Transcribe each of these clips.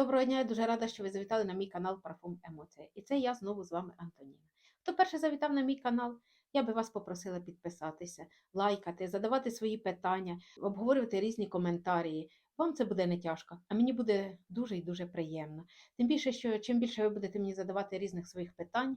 Доброго дня, я дуже рада, що ви завітали на мій канал Парфум Емоція. І це я знову з вами Антоніна. Хто перше завітав на мій канал, я би вас попросила підписатися, лайкати, задавати свої питання, обговорювати різні коментарі. Вам це буде не тяжко, а мені буде дуже і дуже приємно. Тим більше, що чим більше ви будете мені задавати різних своїх питань,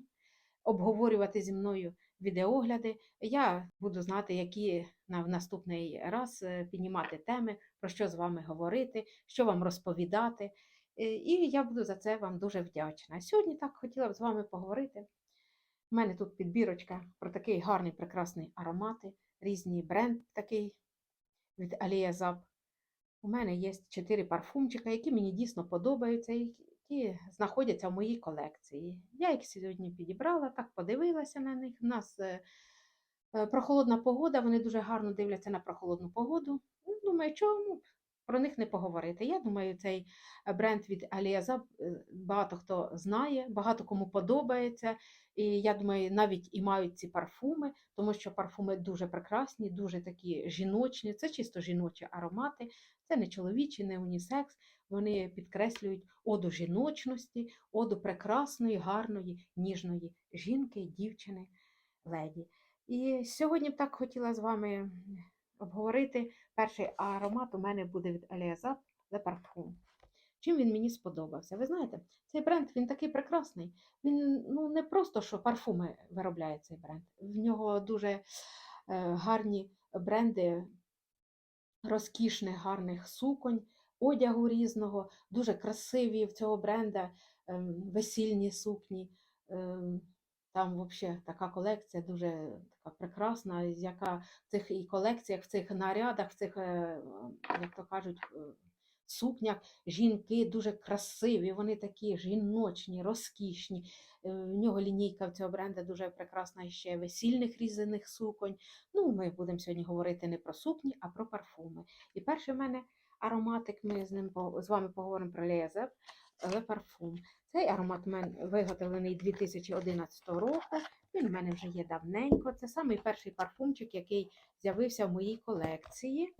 обговорювати зі мною відеогляди, я буду знати, які на наступний раз е, піднімати теми, про що з вами говорити, що вам розповідати. Е, І я буду за це вам дуже вдячна. Сьогодні так хотіла б з вами поговорити. У мене тут підбірочка про такий гарний, прекрасний аромати, різні бренд такий від Алія Зап. У мене є чотири парфумчика, які мені дійсно подобаються, які знаходяться в моїй колекції. Я їх сьогодні підібрала, так подивилася на них. У нас е, е, прохолодна погода, вони дуже гарно дивляться на прохолодну погоду. Ну, Думаю, чому про них не поговорити. Я думаю, цей бренд від Аліаза багато хто знає, багато кому подобається. І я думаю, навіть і мають ці парфуми, тому що парфуми дуже прекрасні, дуже такі жіночні. Це чисто жіночі аромати, це не чоловічі, не унісекс. Вони підкреслюють оду жіночності, оду прекрасної, гарної, ніжної жінки, дівчини, леді. І сьогодні б так хотіла з вами обговорити. Перший аромат у мене буде від Аліазап Le Parfum. Чим він мені сподобався? Ви знаєте, цей бренд він такий прекрасний. Він ну, не просто що парфуми виробляє цей бренд. В нього дуже е, гарні бренди розкішних, гарних суконь, одягу різного, дуже красиві в цього бренда е, весільні сукні. Там взагалі така колекція дуже така прекрасна, яка в цих і колекціях, в цих нарядах, в цих, е, як то кажуть, е, сукнях жінки дуже красиві, вони такі жіночні, розкішні. Е, В нього лінійка в цього бренду дуже прекрасна ще весільних різаних суконь. Ну, ми будемо сьогодні говорити не про сукні, а про парфуми. І перший в мене ароматик, ми з ним з вами поговоримо про Лезеп Le Parfum. Цей аромат у мене виготовлений 2011 року. Він в мене вже є давненько. Це самий перший парфумчик, який з'явився в моїй колекції,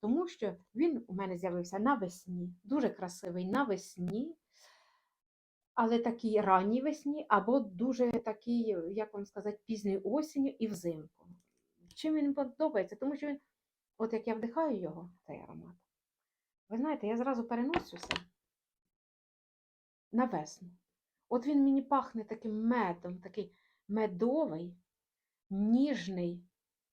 тому що він у мене з'явився навесні, дуже красивий навесні, але такий ранній весні, або дуже такий, як вам сказати, пізньої осінню і взимку. Чим він подобається? Тому що от як я вдихаю його, цей аромат, ви знаєте, я зразу переносюся на весну. От він мені пахне таким медом, такий медовий, ніжний,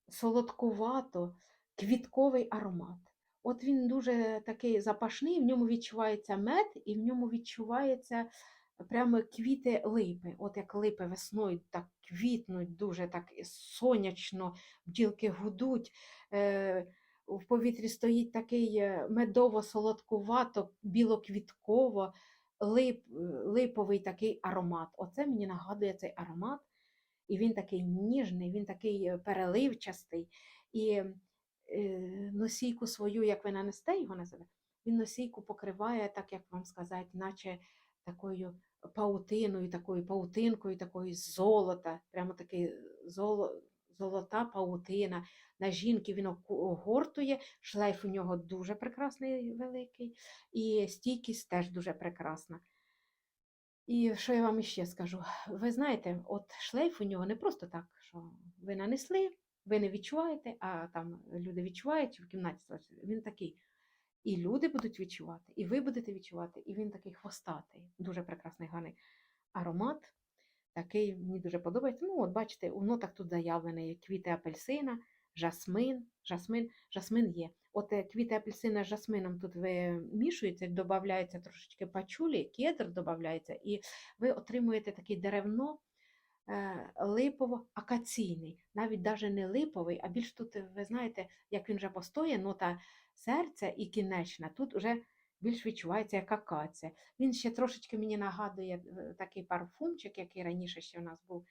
солодкувато, квітковий аромат. От він дуже такий запашний, в ньому відчувається мед, і в ньому відчувається прямо квіти липи. От як липи весною так квітнуть, дуже так сонячно, бджілки гудуть. Е, в повітрі стоїть такий е, медово-солодкувато, білоквітково, лип, липовий такий аромат. Оце мені нагадує цей аромат. І він такий ніжний, він такий е, переливчастий. І е, носійку свою, як ви нанесте його на себе, він носійку покриває, так як вам сказати, наче такою паутиною, такою паутинкою, такою золота, прямо такий золо, золота паутина. На жінки він огортує, шлейф у нього дуже прекрасний, великий, і стійкість теж дуже прекрасна. І що я вам іще скажу? Ви знаєте, от шлейф у нього не просто так, що ви нанесли, ви не відчуваєте, а там люди відчувають в кімнаті. Він такий. І люди будуть відчувати, і ви будете відчувати, і він такий хвостатий, дуже прекрасний гарний аромат. Такий мені дуже подобається. Ну, от бачите, у нотах тут заявлені квіти апельсина, жасмин. Жасмин, жасмин є. От е, квіти апельсина з жасмином тут вимішуються, додається трошечки пачулі, кедр додається, і ви отримуєте такий деревно е, липово-акаційний, навіть даже не липовий, а більш тут, ви знаєте, як він вже постоє, нота серця і кінечна, тут вже більш відчувається як акація. Він ще трошечки мені нагадує е, такий парфумчик, який раніше ще у нас був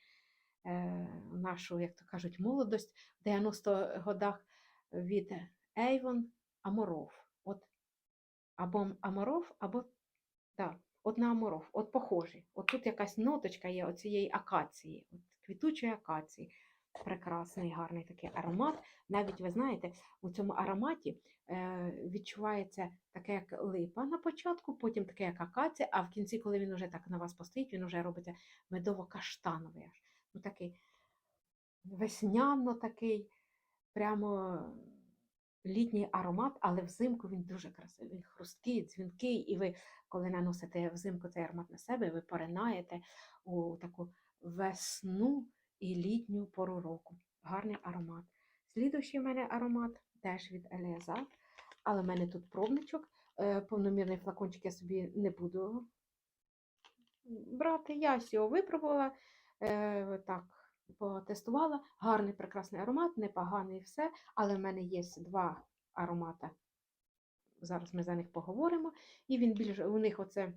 е, нашу, як то кажуть, молодость в 90-х годах від Avon Аморов. От або Аморов, або да, от на Аморов, от похожі. От тут якась ноточка є оцієї акації, от квітучої акації. Прекрасний, гарний такий аромат. Навіть ви знаєте, у цьому ароматі е, відчувається таке, як липа на початку, потім таке, як акація, а в кінці, коли він вже так на вас постоїть, він вже робиться медово-каштановий. аж. Ну, такий весняно такий, прямо літній аромат, але взимку він дуже красивий. Він хрусткий, дзвінкий, і ви, коли наносите взимку цей аромат на себе, ви поринаєте у таку весну і літню пору року. Гарний аромат. Слідуючий в мене аромат теж від Еліаза, але в мене тут пробничок. Е, Повномірний флакончик я собі не буду брати. Я його випробувала, е, так, потестувала. Гарний, прекрасний аромат, непоганий все, але в мене є два аромата. Зараз ми за них поговоримо. І він більш у них оце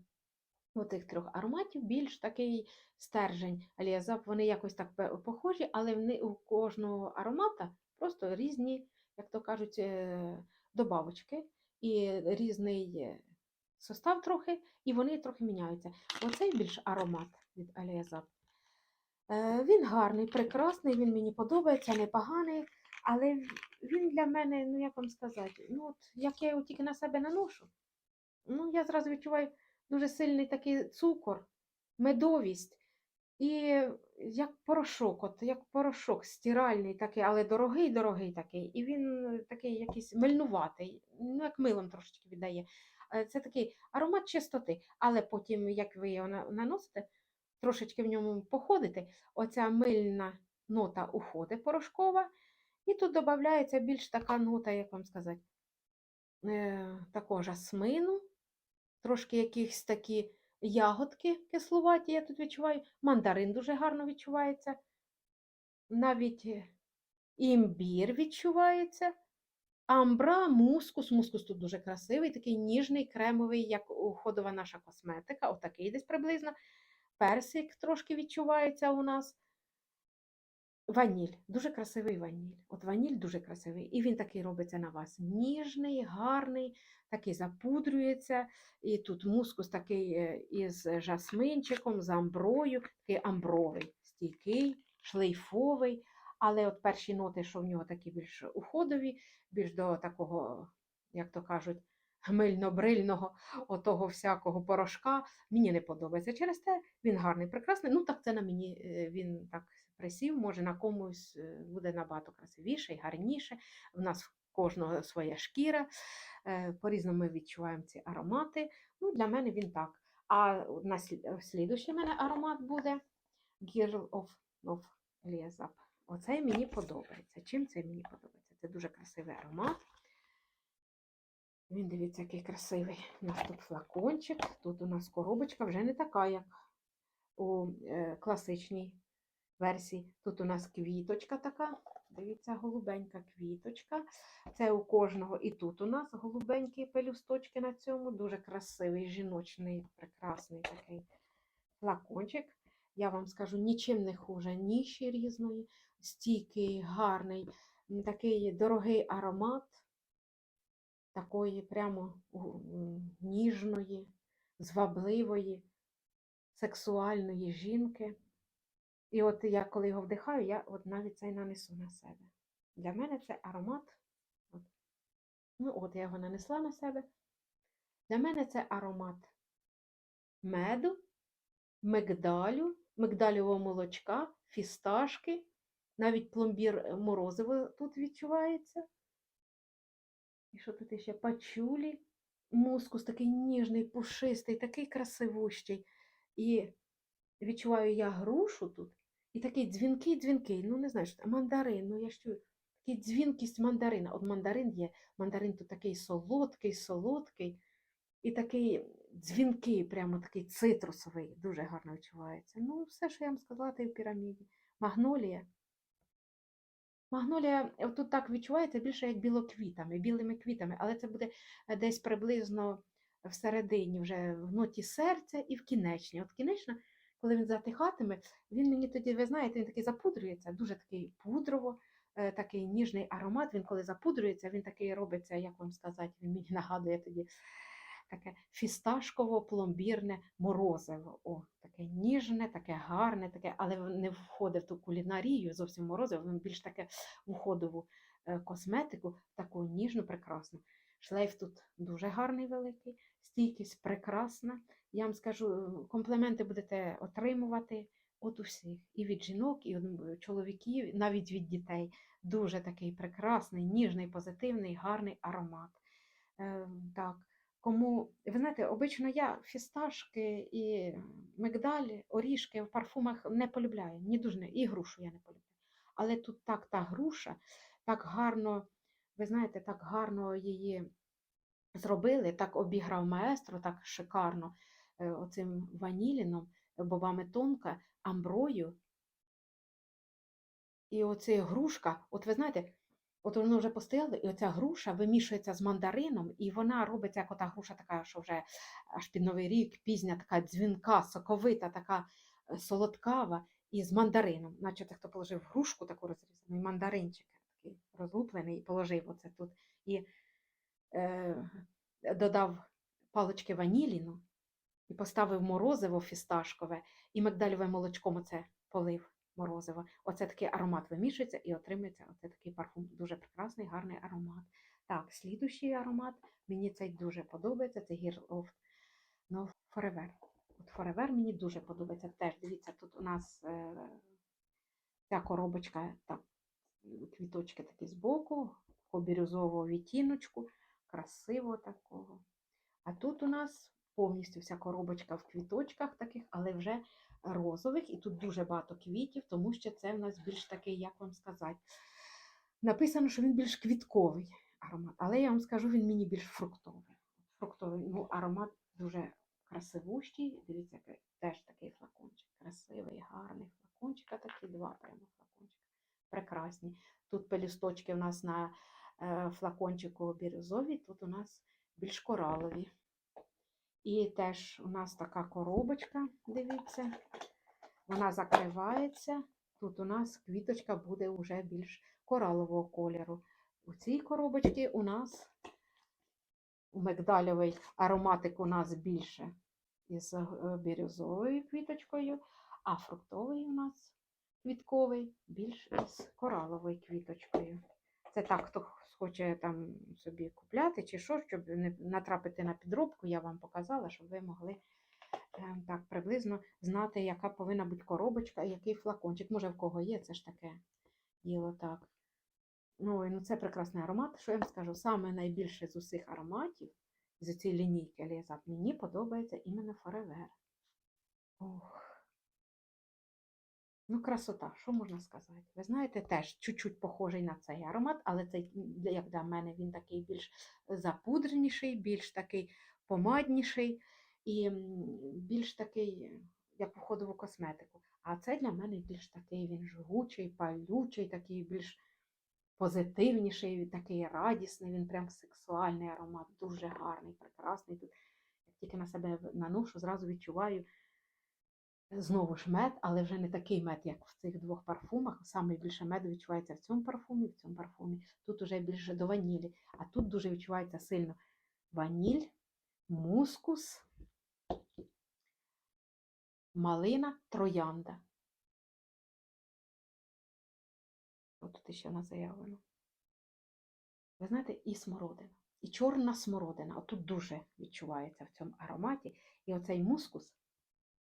у тих трьох ароматів більш такий стержень аліазап. Вони якось так похожі, але вони у кожного аромата просто різні, як то кажуть, е, добавочки і різний е, состав трохи, і вони трохи міняються. Оцей більш аромат від аліазап. Він гарний, прекрасний, він мені подобається, непоганий, але він для мене, ну як вам сказати, ну от як я його тільки на себе наношу, ну я зразу відчуваю дуже сильний такий цукор, медовість. І як порошок, от як порошок стиральний такий, але дорогий, дорогий такий. І він е, такий якийсь мильнуватий, ну як милом трошечки віддає. Е, Це такий аромат чистоти, але потім, як ви його наносите, трошечки в ньому походите, оця мильна нота уходить порошкова, і тут додається більш така нота, як вам сказати, е, такого жасмину, трошки якісь такі ягодки кислуваті, я тут відчуваю. Мандарин дуже гарно відчувається. Навіть е, імбір відчувається. Амбра, мускус. Мускус тут дуже красивий, такий ніжний, кремовий, як уходова наша косметика. Отакий десь приблизно. Персик трошки відчувається у нас. Ваніль, дуже красивий ваніль. От ваніль дуже красивий. І він такий робиться на вас ніжний, гарний, такий запудрюється. І тут мускус такий е, із жасминчиком, з амброю, такий амбровий, стійкий, шлейфовий. Але от перші ноти, що в нього такі більш уходові, більш до такого, як то кажуть, гмильно-брильного, отого всякого порошка, мені не подобається. Через те він гарний, прекрасний. Ну, так це на мені е, він так присів, може на комусь е, буде набагато красивіше і гарніше. В нас в кожного своя шкіра. е, По-різному ми відчуваємо ці аромати. Ну, для мене він так. А на слідуючий мене аромат буде Girl of, of Liazap. Оцей мені подобається. Чим цей мені подобається? Це дуже красивий аромат. Він дивіться, який красивий. У нас тут флакончик, тут у нас коробочка вже не така, як у класичній версії. Тут у нас квіточка така. Дивіться, голубенька квіточка. Це у кожного. І тут у нас голубенькі пелюсточки на цьому. Дуже красивий, жіночний, прекрасний такий флакончик. Я вам скажу, нічим не хуже ніші різної, стійкий, гарний, такий дорогий аромат такої прямо ніжної, звабливої, сексуальної жінки. І от я, коли його вдихаю, я от навіть цей нанесу на себе. Для мене це аромат. От. Ну, от я його нанесла на себе. Для мене це аромат меду, мигдалю, мигдалевого молочка, фісташки, навіть пломбір е, морозиво тут відчувається. І що тут ще? Пачулі, мускус такий ніжний, пушистий, такий красивущий. І відчуваю я грушу тут. І такий дзвінкий-дзвінкий, ну не знаю, що мандарин, ну я ж чую, такий дзвінкість мандарина. От мандарин є, мандарин тут такий солодкий, солодкий, і такий дзвінкий, прямо такий цитрусовий, дуже гарно відчувається. Ну, все, що я вам сказала, те в піраміді. Магнолія. Магнолія тут так відчувається більше як білоквітами, білими квітами, але це буде е, десь приблизно всередині, вже в ноті серця і в кінечній. От кінечна, коли він затихатиме, він мені тоді, ви знаєте, він такий запудрюється, дуже такий пудрово, е, такий ніжний аромат. Він коли запудрюється, він такий робиться, як вам сказати, він мені нагадує тоді таке фісташково-пломбірне морозиво. О, таке ніжне, таке гарне, таке, але не входить в ту кулінарію, зовсім морозиво, воно більш таке в уходову е, косметику, таку ніжну, прекрасну. Шлейф тут дуже гарний великий, стійкість прекрасна. Я вам скажу, е, компліменти будете отримувати от усіх. І від жінок, і від чоловіків, навіть від дітей. Дуже такий прекрасний, ніжний, позитивний, гарний аромат. Е, так. Кому, ви знаєте, обично я фісташки і мигдаль, орішки в парфумах не полюбляю, ні дуже і грушу я не полюбляю. Але тут так та груша, так гарно, ви знаєте, так гарно її зробили, так обіграв маестро, так шикарно е, оцим ваніліном, бобами тонка, амброю. І оце грушка, от ви знаєте, от воно вже постояло, і оця груша вимішується з мандарином, і вона робиться як ота груша така, що вже аж під Новий рік, пізня, така дзвінка, соковита, така е, солодкава, і з мандарином. Наче хто положив грушку таку розрізану, і мандаринчик такий розлуплений, положив оце тут. І е, додав палички ваніліну, і поставив морозиво фісташкове, і мигдальове молочком оце полив морозиво. Оце такий аромат вимішується і отримується оце такий парфум. Дуже прекрасний, гарний аромат. Так, слідущий аромат, мені цей дуже подобається, це Gear of no, Forever. От Forever мені дуже подобається. Теж дивіться, тут у нас е, ця коробочка, так, квіточки такі збоку, по бірюзового відтіночку, красиво такого. А тут у нас повністю вся коробочка в квіточках таких, але вже розових, і тут дуже багато квітів, тому що це в нас більш такий, як вам сказати, написано, що він більш квітковий аромат, але я вам скажу, він мені більш фруктовий. Фруктовий, ну, аромат дуже красивущий. Дивіться, теж такий флакончик. Красивий, гарний флакончик, такі два прямо. Прекрасні. Тут пелюсточки у нас на е, флакончику бірюзові, тут у нас більш коралові. І теж у нас така коробочка, дивіться, вона закривається. Тут у нас квіточка буде вже більш коралового кольору. У цій коробочці у нас у мигдальовий ароматик у нас більше із е, бірюзовою квіточкою, а фруктовий у нас квітковий більш із кораловою квіточкою. Це так, хто хоче там собі купляти чи що, щоб не натрапити на підробку, я вам показала, щоб ви могли е, так приблизно знати, яка повинна бути коробочка і який флакончик. Може, в кого є, це ж таке діло так. Ну, ну це прекрасний аромат. Що я вам скажу? Саме найбільше з усіх ароматів з цієї лінійки Алізат мені подобається іменно Forever. Ох. Ну, красота, що можна сказати? Ви знаєте, теж чуть-чуть похожий на цей аромат, але цей, як для мене, він такий більш запудреніший, більш такий помадніший і більш такий, як у ходову косметику. А це для мене більш такий він жгучий, палючий, такий більш позитивніший, такий радісний, він прям сексуальний аромат, дуже гарний, прекрасний. Тут, як тільки на себе наношу, зразу відчуваю знову ж мед, але вже не такий мед, як в цих двох парфумах. Саме більше меду відчувається в цьому парфумі, в цьому парфумі. Тут уже більше до ванілі, а тут дуже відчувається сильно ваніль, мускус, малина, троянда. От тут ще на заявлено. Ви знаєте, і смородина, і чорна смородина. Отут дуже відчувається в цьому ароматі. І оцей мускус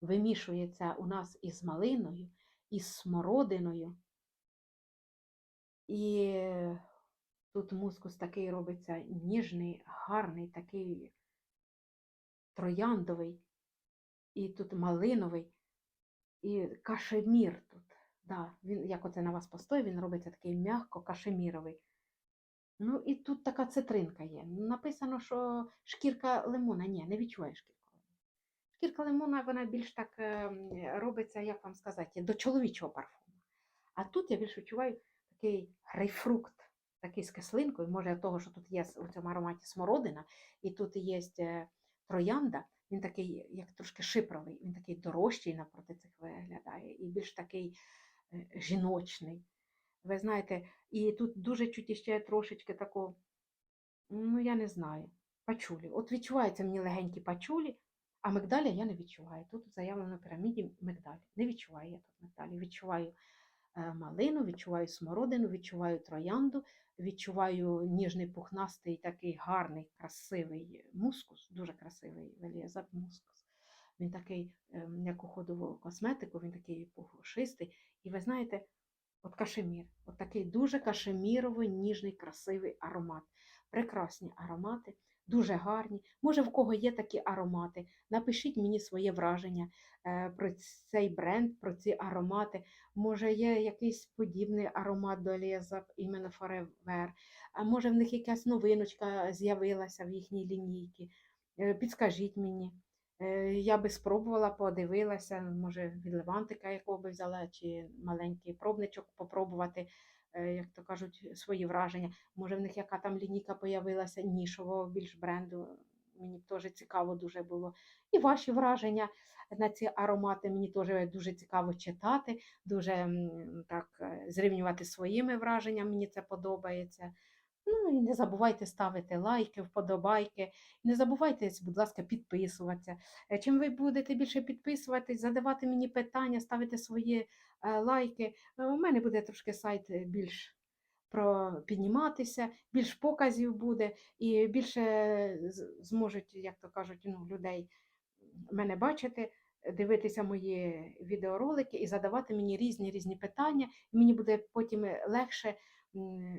вимішується у нас із малиною, із смородиною. І тут мускус такий робиться ніжний, гарний, такий трояндовий, і тут малиновий, і кашемір тут. Да, він, як оце на вас постоїть, він робиться такий м'яко кашеміровий. Ну і тут така цитринка є. Написано, що шкірка лимона. Ні, не відчуває шкірку. Шкірка лимона, вона більш так ем, робиться, як вам сказати, до чоловічого парфуму. А тут я більш відчуваю такий грейпфрукт, такий з кислинкою, може того, що тут є у цьому ароматі смородина, і тут є е, троянда, він такий, як трошки шипровий, він такий дорожчий напроти цих виглядає, і більш такий е, жіночний. Ви знаєте, і тут дуже чуть ще трошечки такого, ну я не знаю. пачулі. От відчуваються мені легенькі пачулі, а мигдаля я не відчуваю. Тут заявлено в піраміді мигдаль. Не відчуваю я тут мигдалі. Відчуваю е, малину, відчуваю смородину, відчуваю троянду, відчуваю ніжний пухнастий, такий гарний, красивий мускус, дуже красивий веліазак мускус. Він такий, ем, як уходову косметику, він такий пушистий. І ви знаєте, от кашемір, от такий дуже кашеміровий, ніжний, красивий аромат. Прекрасні аромати, дуже гарні. Може, в кого є такі аромати, напишіть мені своє враження е, про цей бренд, про ці аромати. Може, є якийсь подібний аромат до Леза, іменно Forever, а може в них якась новиночка з'явилася в їхній лінійці. Е, Підскажіть мені. Е, Я би спробувала, подивилася, може, від Левантика якого би взяла, чи маленький пробничок попробувати, як то кажуть, свої враження. Може, в них яка там лінійка появилася, нішового більш бренду. Мені б теж цікаво дуже було. І ваші враження на ці аромати мені теж дуже цікаво читати, дуже так е, зрівнювати своїми враженнями, мені це подобається. Ну і не забувайте ставити лайки, вподобайки. Не забувайте, будь ласка, підписуватися. Е, Чим ви будете більше підписуватись, задавати мені питання, ставити свої е, лайки, е, у мене буде трошки сайт е, більш про підніматися, більш показів буде, і більше зможуть, як то кажуть, ну, людей мене бачити, дивитися мої відеоролики і задавати мені різні різні питання. І мені буде потім легше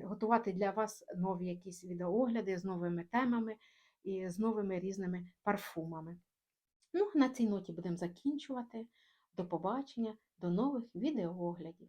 готувати для вас нові якісь відеоогляди з новими темами і з новими різними парфумами. Ну, на цій ноті будемо закінчувати. До побачення, до нових відеооглядів.